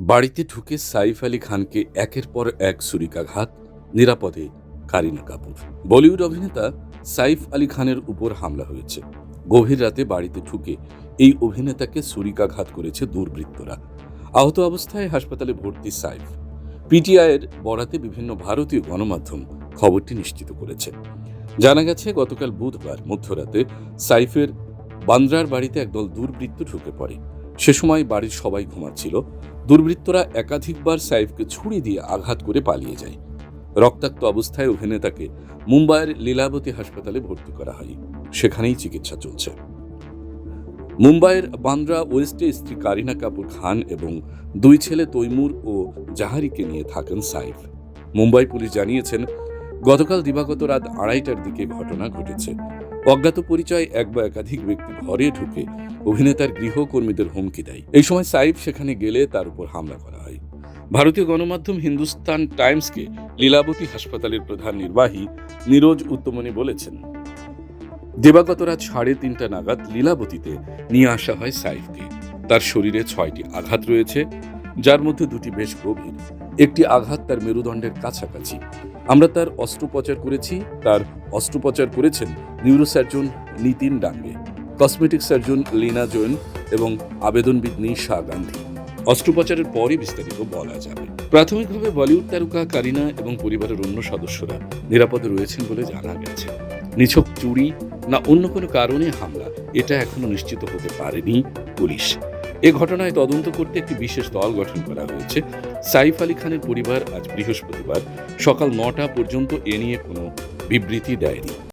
বাড়িতে ঢুকে সাইফ আলী খানকে একের পর এক ছুরিকাঘাত, নিরাপদে কারিনা কাপুর। বলিউড অভিনেতা সাইফ আলী খানের উপর হামলা হয়েছে। গভীর রাতে বাড়িতে ঢুকে এই অভিনেতাকে ছুরিকাঘাত করেছে দুর্বৃত্তরা। আহত অবস্থায় হাসপাতালে ভর্তি সাইফ। পিটিআইয়ের বরাতে বিভিন্ন ভারতীয় গণমাধ্যম খবরটি নিশ্চিত করেছে। জানা গেছে, গতকাল বুধবার মধ্যরাতে সাইফের বান্দ্রার বাড়িতে একদল দুর্বৃত্ত ঢুকে পড়ে। সে সময় বাড়ির সবাই ঘুমাচ্ছিল। দুর্বৃত্তরা একাধিকবার সাইফকে ছুরি দিয়ে আঘাত করে পালিয়ে যায়। রক্তাক্ত অবস্থায় অভিনেতাকে মুম্বাইয়ের লীলাবতী হাসপাতালে ভর্তি করা হয়। সেখানেই চিকিৎসা চলছে। মুম্বাইয়ের বান্দ্রা ওয়েস্টে স্ত্রী কারিনা কাপুর খান এবং দুই ছেলে তৈমুর ও জাহারিকে নিয়ে থাকেন সাইফ। মুম্বাই পুলিশ জানিয়েছেন গতকাল দিবাগত রাত আড়াইটার দিকে ঘটনা ঘটেছে। অজ্ঞাত পরিচয় এক বা একাধিক ব্যক্তি ঘরে ঢুকে অভিনেতার গৃহকর্মীদের হুমকি দেয়। এই সময় সাইফ সেখানে গেলে তার উপর হামলা করা হয়। ভারতীয় গণমাধ্যম হিন্দুস্তান টাইমসকে লীলাবতী হাসপাতালের প্রধান নির্বাহী নীরজ উত্তমনি বলেছেন, দিবাগত রাত সাড়ে তিনটা নাগাদ লীলাবতীতে নিয়ে আসা হয় সাইফকে। তার শরীরে ছয়টি আঘাত রয়েছে, যার মধ্যে দুটি বেশ গভীর। একটি আঘাত তার মেরুদণ্ডের কাছাকাছি। আমরা তার অস্ত্রোপচার করেছি, তার অস্ত্রোপচার করেছেন neurosurgeon Nitin Dange, cosmetic surgeon Leena Jain এবং আবেদনবিদ নিশা গান্ধী। অস্ত্রোপচারের পরই বিস্তারিত বলা যাবে। প্রাথমিকভাবে বলিউড তারকা কারিনা এবং পরিবারের অন্য সদস্যরা নিরাপদে রয়েছেন বলে জানা গেছে। নিছক চুরি না অন্য কোনো কারণে হামলা, এটা এখনও নিশ্চিত হতে পারেনি পুলিশ। এ ঘটনায় তদন্ত করতে একটি বিশেষ দল গঠন করা হয়েছে। সাইফ আলী খানের পরিবার আজ বৃহস্পতিবার সকাল নটা পর্যন্ত এ নিয়ে কোনো বিবৃতি দেয়নি।